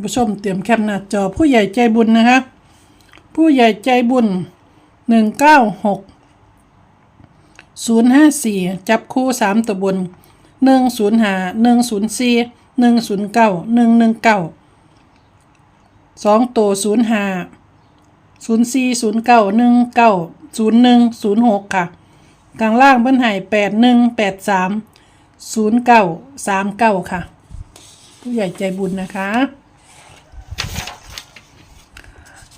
านผู้ชมเตรียมแคปหน้าจอผู้ใหญ่ใจบุญนะคะ ผู้ใหญ่ใจบุญหนึ่งเก้าหกศูนย์ห้าสี่จับคู่สามตัวบนหนึ่งศูนย์ห้าหนึ่งศูนย์สี่หนึ่งศูนย์เก้าหนึ่งหนึ่งเก้าสองตัวศูนย์ห้าศูนย์สี่ศูนย์เก้าหนึ่งเก้าศูนย์หนึ่งศูนย์หกค่ะ กลางล่างเบิ้นไห่แปดหนึ่งแปดสามศูนย์เก้าสามเก้าค่ะ ผู้ใหญ่ใจบุญนะคะ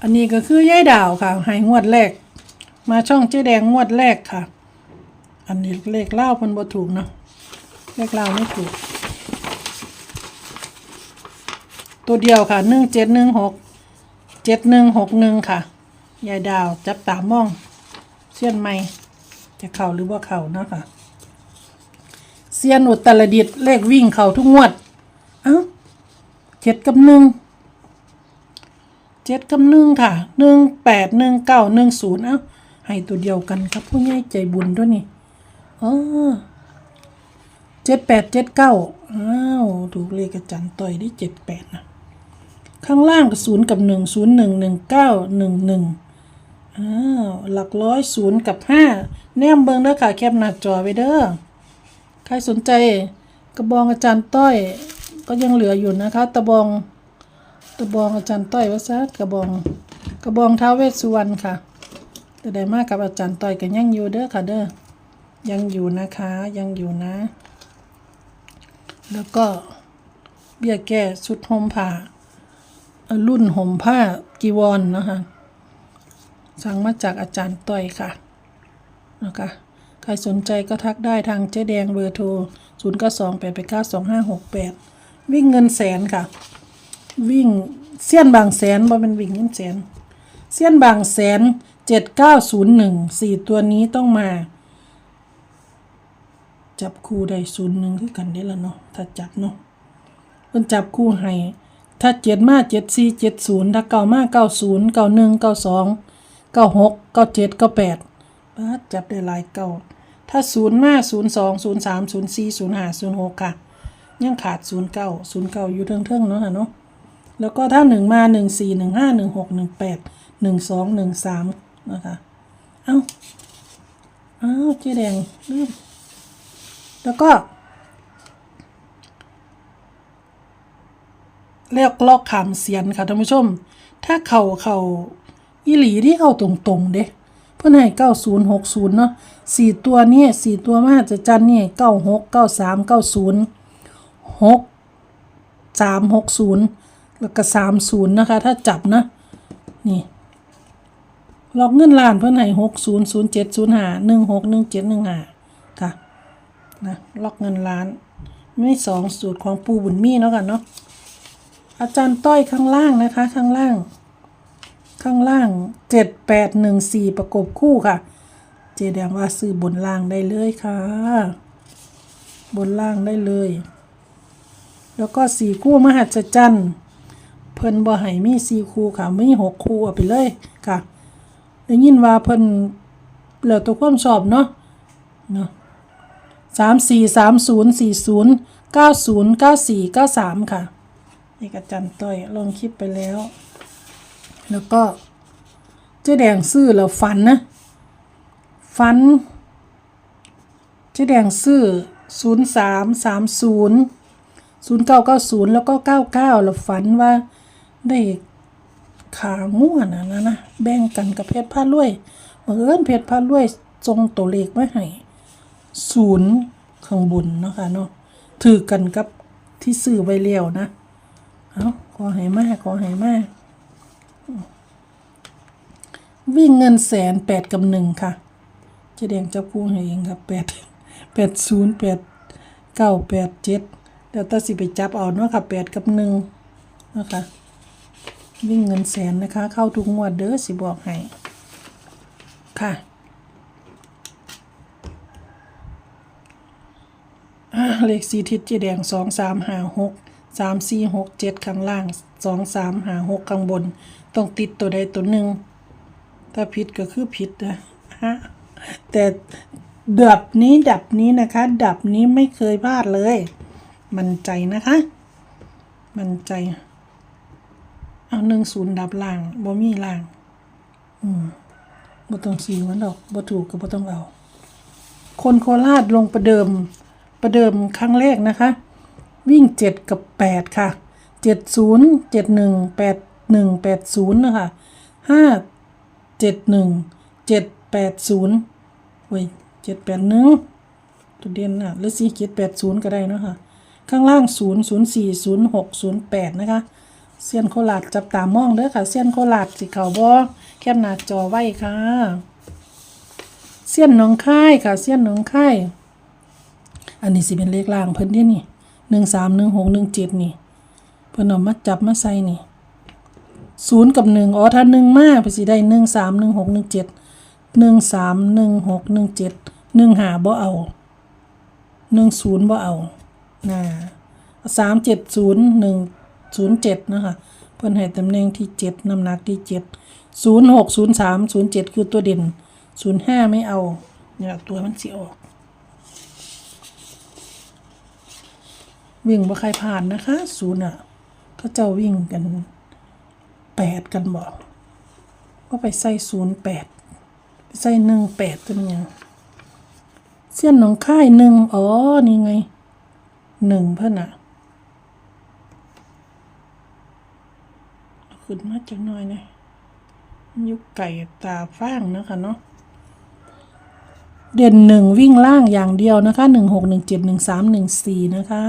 อันนี้ก็คือยายดาวค่ะหายงวดแรก มาช่องเจ๊แดงงวดแรกค่ะ อันนี้เลขเล่ามันบ่ถูกเนาะเลขเล่าไม่ถูก ตัวเดียวค่ะหนึ่งเจ็ดหนึ่งหกเจ็ดหนึ่งหกหนึ่งค่ะยายดาวจับตามองเสี้ยนไม่จะเข่าหรือว่าเข่าเนาะค่ะเสี้ยนอุตรดิตเลขวิ่งเข่าทุกงวด เอ้าเจ็ดกับหนึ่ง เจ็ดกับหนึ่งค่ะหนึ่งแปดหนึ่งเก้าหนึ่งศูนย์เอ้าให้ตัวเดียวกันครับผู้ใหญ่ใจบุญด้วยนี่อ๋อเจ็ดแปดเจ็ดเก้าอ้าวถูกเลขอาจารย์ต่อยได้เจ็ดแปดนะข้างล่างก็ศูนย์กับหนึ่งศูนย์หนึ่งหนึ่งเก้าหนึ่งหนึ่งอ้าวหลักร้อยศูนย์กับห้าแนมเบิงเด้อค่ะแคปหน้าจอไว้เด้อใครสนใจกระบองอาจารย์ต้อยก็ยังเหลืออยู่นะคะ ตะบอง กระบองอาจารย์ต้อยว่าซะกระบองกระบองท้าเวสสุวรรณค่ะแต่ได้มากกับอาจารย์ต้อยก็ยังอยู่เด้อค่ะเด้อยังอยู่นะคะยังอยู่นะ แล้วก็เบี้ยแก้ชุดห่มผ้ารุ่นห่มผ้าจีวรนนะคะสั่งมาจากอาจารย์ต้อยค่ะนะคะใครสนใจก็ทักได้ทางเจ๊แดงเบอร์โทร 0 9 2 8 8 9 2 5 6 8 วิ่งเงินแสนค่ะ วิ่งเสี้ยนบางแสนบ่เป็นวิ่งเงินแสนเสี้ยนบางแสนเจ็ดเก้าศูนย์หนึ่งสี่ตัวนี้ต้องมา จับคู่ได้ศูนย์หนึ่งคือกันได้ละเนาะถ้าจับเนาะเพิ่นจับคู่ให้ถ้าเจ็ดมาเจ็ดสี่เจ็ดศูนย์ถ้าเก้ามาเก้าศูนย์เก้าหนึ่งเก้าสองเก้าหกเก้าเจ็ดเก้าแปดปาจับได้หลายเก้าถ้าศูนย์มาศูนย์สองศูนย์สามศูนย์สี่ศูนย์ห้าศูนย์หกค่ะ ยังขาดศูนย์เก้าศูนย์เก้าอยู่เทิงๆเนาะค่ะเนาะ แล้วก็ถ้าหนึ่งมาหนึ่งสี่หนึ่งห้าหนึ่งหกหนึ่งแปดหนึ่งสองหนึ่งสามนะคะเอ้าเอ้าเจ๊แดงลืมแล้วก็เรียกลอกขามเสียนค่ะท่านผู้ชม ถ้าเข่าเข่าอีหลีที่เข้าตรงๆเด้เพื่อนให้เก้าศูนย์หกศูนย์เนาะสี่ตัวนี่สี่ตัวมากจะจันนี่เก้าหกเก้าสามเก้าศูนย์หกสามหกศูนย์ แล้วก็สามศูนย์นะคะ ถ้าจับนะ นี่ล็อกเงินล้านเพื่อนให้หกศูนย์ศูนย์เจ็ดศูนย์ห้าหนึ่งหกหนึ่งเจ็ดหนึ่งห้าค่ะนะล็อกเงินล้านไม่สองสูตรของปูบุญมีเนาะกันเนาะอาจารย์ต้อยข้างล่างนะคะ ข้างล่าง ข้างล่างเจ็ดแปดหนึ่งสี่ประกบคู่ค่ะ เจแดงว่าซื้อบนล่างได้เลยค่ะ บนล่างได้เลย แล้วก็สี่คู่มหัศจรรย์ เพิ่นบ่ให้มีสี่คู่ค่ะมีหกคู่เอาไปเลยค่ะได้ยินว่าเพิ่นแล้วตัวความชอบเนาะเนาะสามสี่สามศูนย์สี่ศูนย์เก้าศูนย์เก้าสี่เก้าสามค่ะนี่กอาจันต้อยลงคลิปไปแล้ว แล้วก็เจ๊แดงซื้อแล้วฝันนะฝันเจ๊แดงซื้อศูนย์สามสามศูนย์ศูนย์เก้าเก้าศูนย์แล้วก็เก้าเก้าเราฝันว่า ได้ขาง่วนนะนะนะแบ่งกันกับเพชรผ้ารวยบังเอิญเพชรผ้ารวยทรงตัวเลขไว้ให้ศูนย์ข้างบนเนาะค่ะเนาะถือกันกับที่ซื้อไว้เลี้ยวนะเอาขอให้มากขอให้มากวิ่งเงินแสนแปดกับหนึ่งค่ะเจะแดงจับคู่ให้เองครับแปดแปดศูนย์แปดเก้าแปดเจ็ดเดี๋ยวตาสิไปจับเอาเนาะค่ะแปดกับหนึ่งนะคะ วิ่งเงินแสนนะคะ เข้าทุกงวดเด้อสิบอกให้ ค่ะเลขสีทิศเจแดงสองสามห้าหกสามสี่หกเจ็ดข้างล่างสองสามห้าหกข้างบน ต้องติดตัวใดตัวหนึ่ง ถ้าผิดก็คือผิดนะฮะแต่ดับนี้ดับนี้นะคะ ดับนี้ไม่เคยพลาดเลย มั่นใจนะคะ มั่นใจ เอาหนึ่งศูนย์ดับล่างบ่มีล่าง อืมบ่ต้องสีมันดอกบ่ถูกก็บ่ต้องเอา คนโคราชลงประเดิม ประเดิมครั้งแรกนะคะ วิ่งเจ็ดกับแปดค่ะเจ็ดศูนย์เจ็ดหนึ่งแปดหนึ่งแปดศูนย์นะคะห้าเจ็ดหนึ่งเจ็ดแปดศูนย์เว้ยเจ็ดแปดหนึ่งตัวเด่นน่ะหรือสี่เจ็ดแปดศูนย์ก็ได้นะคะข้างล่างศูนย์ศูนย์สี่ศูนย์หกศูนย์แปดนะคะ เซียนโคราชจับตามองเด้อค่ะ เซียนโคราชสิเขาบ่แคบหน้าจอไว้ค่ะ เซียนหนองค่ายค่ะ เซียนหนองค่ายอันนี้สิเป็นเลขล่างเพิ่นเด้นี่หนึ่งสามหนึ่งหกหนึ่งเจ็ดนี่ เพิ่นเอามาจับมาใส่นี่ศูนย์กับหนึ่งอ๋อถ้าหนึ่งมากไปสิได้หนึ่งสามหนึ่งหกหนึ่งเจ็ดหนึ่งสามหนึ่งหกหนึ่งเจ็ดหนึ่งหาบ่เอาหนึ่งศูนย์บ่เอาน่ะสามเจ็ดศูนย์หนึ่ง ศูนย์เจ็ดนะคะเพิ่นให้ตำแหน่งที่เจ็ดน้ำหนักที่เจ็ดศูนย์หกศูนย์สามศูนย์เจ็ดคือตัวเด่นศูนย์ห้าไม่เอาเนี่ยตัวมันเสิออก วิ่งบ่ใครผ่านนะคะศูนย์อะเขาจ้าวิ่งกันแปดกันบอกก็ไปใส่ศูนย์แปดไปใส่หนึ่งแปดจะเป็นยังเส้นหนองค่ายหนึ่งอ๋อ นี่ไงหนึ่งเพื่อนอะเอา ขึ้นมาจังหน่อยนะยุกไก่ตาฟ้างนะคะเนาะเด่นหนึ่งวิ่งล่างอย่างเดียวนะคะหนึ่งหกหนึ่งเจ็ดหนึ่งสามหนึ่งสี่นะคะ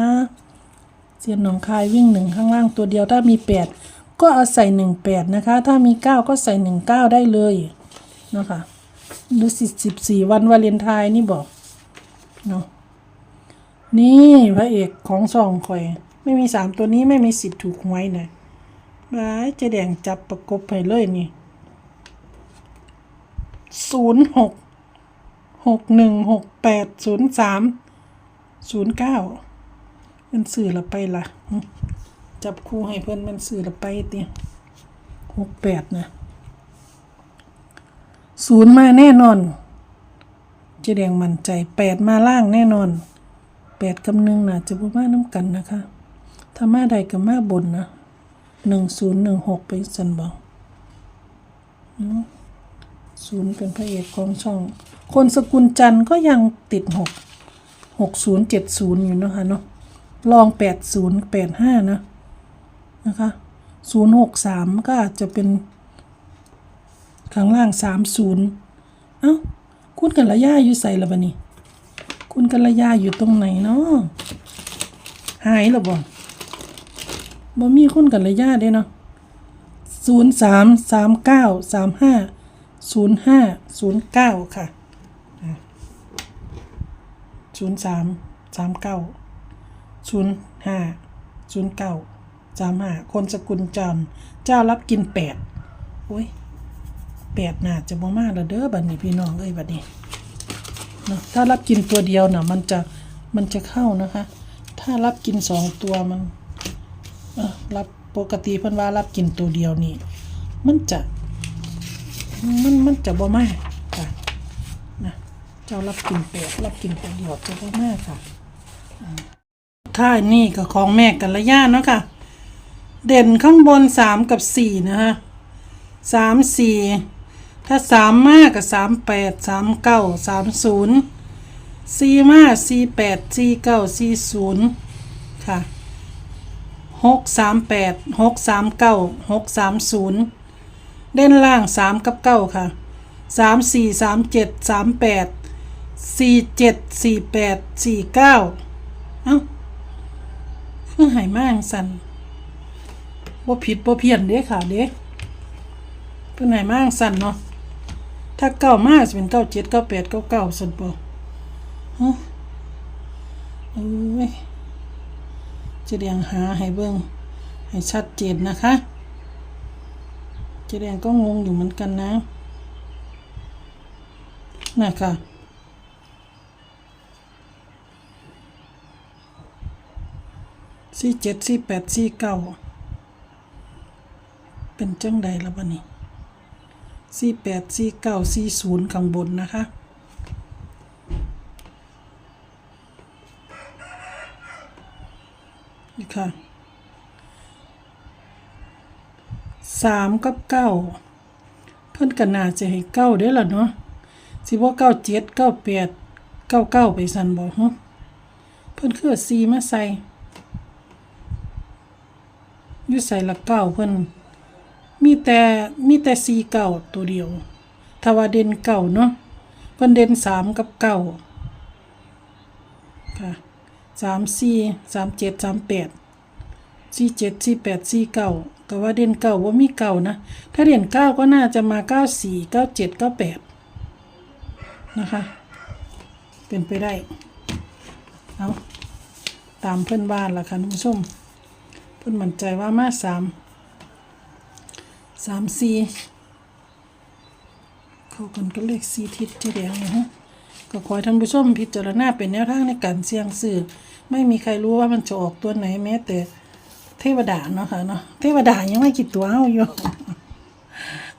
เซียนหนองคายวิ่งหนึ่งข้างล่างตัวเดียวถ้ามีแปดก็เอาใส่หนึ่งแปดนะคะ ถ้ามีเก้าก็ใส่หนึ่งเก้าได้เลยนะคะหรือสิสิบสี่วันวาเลนไทน์นี่บอกเนาะนี่พระเอกของสองคอย ไม่มีสามตัวนี้ไม่มีสิทธิ์ถูกหวยนะ บ้ายจะแดงจับประกบไปเลยนี่ศูนย์หกหกหนึ่งหกแปดศูนย์สามศูนย์เก้าเป็นสื่อละไปละจับคู่ให้เพื่อนเป็นสื่อละไปเตียหกแปดนะศูนย์มาแน่นอนเจแดงมั่นใจแปดมาล่างแน่นอนแปดกำหนึ่งนะจะบ่มาน้ำกันนะคะ ถ้ามาใดกับมาบนนะ หนึ่งศูนย์หนึ่งหกไปสันบอกศูนย์เป็นพระเอกของช่อง คนสกุลจันทร์ก็ยังติดหกหกศูนย์เจ็ดศูนย์อยู่นะคะเนาะลองแปดศูนย์แปดห้านะ นะคะศูนย์หกสามก็อาจจะเป็นข้างล่างสามศูนย์เอ้า คุณกัลยาอยู่ใส่ละบะนี่คุณกัลยาอยู่ตรงไหนเนาะหายหรอบ่ บ่มีคุณกัลยาเด้เนาะศูนย์สามสามเก้าสามห้าศูนย์ห้าศูนย์เก้าค่ะศูนย์สามสามเก้าศูนย์ห้าศูนย์เก้าสามห้าคนสกุลจันทร์เจ้ารับกินแปดโอ้ยแปดน่าจะบ่มาแล้วเด้อบัดนี้พี่น้องเอ้ยบัดนี้เนาะถ้ารับกินตัวเดียวเน่ะมันจะมันจะเข้านะคะ ถ้ารับกินสองตัวมัน รับปกติเพิ่นว่ารับกินตัวเดียวนี่ มันจะ มันมันจะบ่มากค่ะนะเจ้ารับกินแปดรับกินตัวเดียวจะบ่มากค่ะท่านี่ก็ของแม่กันละย่าเนาะค่ะ เด่นข้างบนสามกับสี่นะคะสามสี่ถ้าสามมากกับสามแปดสามเก้าสามศูนย์สี่มากสี่แปดสี่เก้าสี่ศูนย์ค่ะ หกสามแปดหกสามเก้าหกสามศูนย์เด่นล่างสามกับเก้าค่ะสามสี่สามเจ็ดสามแปดสี่เจ็ดสี่แปดสี่เก้าเอ้าคือหายมากสันบ่าผิดบ่เพี้ยนเด้ค่ะเด้เพิ่นหายมากสันเนาะถ้าเก้ามากจะเป็นเก้าเจ็ดเก้าแปดเก้าเก้าสันบ่ฮะเอ้ย จะเรียงหาให้เบิ่งให้ชัดเจนนะคะจะเรียงก็งงอยู่เหมือนกันนะนะคะสี่เจ็ดสี่แปดสี่เก้าเป็นจังใดแล้วบ้านี้สี่แปดสี่เก้าสี่ศูนย์ข้างบนนะคะ ค่ะสามกับเก้าเพิ่นก็น่าจะให้เก้าเด้ล่ะเนาะสิบ่เก้าเจ็ดเก้าแปดเก้าเก้าไปสั่นบ่ฮะเพิ่นคือเอาสี่มาใส่อยู่ใส่ละเก้าเพิ่นมีแต่มีแต่สีเก้าตัวเดียวถ้าว่าเด่นเก้าเนาะเพิ่นเด่นสามกับเก้าค่ะสามสี่สามเจ็ดสามแปด สี่เจ็ดสี่แปดสี่เก้าก็ว่าเด่นเก้าว่ามีเก้านะ ถ้าเด่นเก้าก็น่าจะมาเก้าสี่เก้าเจ็ดเก้าแปดนะคะ เป็นไปได้ เอาตามเพื่อนบ้านละค่ะท่านผู้ชม เพื่อนมั่นใจว่ามาสามสามสี่เข้ากันก็เลขสี่ทิศเจแดงนะฮะก็ขอให้ท่านผู้ชมพิจารณาเป็นแนวทางในการเสี่ยงซื้อไม่มีใครรู้ว่ามันจะออกตัวไหนแม้แต่ เทวดาเนาะค่ะเนาะเทวดายังไม่กี่ตัวเอาอยู่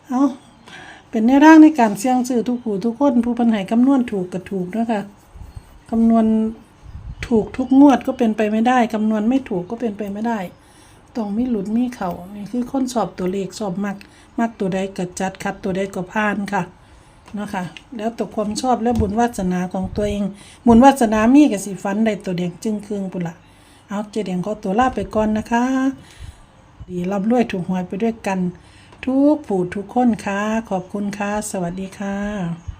เอาเป็นแนวทางในการเสี่ยงซื้อทุกผู้ทุกคนผู้ปัญหาคำนวณถูกกับถูกนะคะคำนวณถูกทุกงวดก็เป็นไปไม่ได้คำนวณไม่ถูกก็เป็นไปไม่ได้ต้องมีหลุดมีเข่านี่คือคนสอบตัวเลขสอบมักมักตัวใดก็จัดคัดตัวใดก็ผ่านค่ะเนาะค่ะแล้วแตกความชอบและบุญวาสนาของตัวเอง บุญวาสนามีกับสิฟันได้ตัวเดียงจึงคืงปุนละ เอาเจดียงขอตัวลาไปก่อนนะคะ ดีรับรวยถูกหวยไปด้วยกัน ทุกผู้ทุกคนค่ะขอบคุณค่ะ สวัสดีค่ะ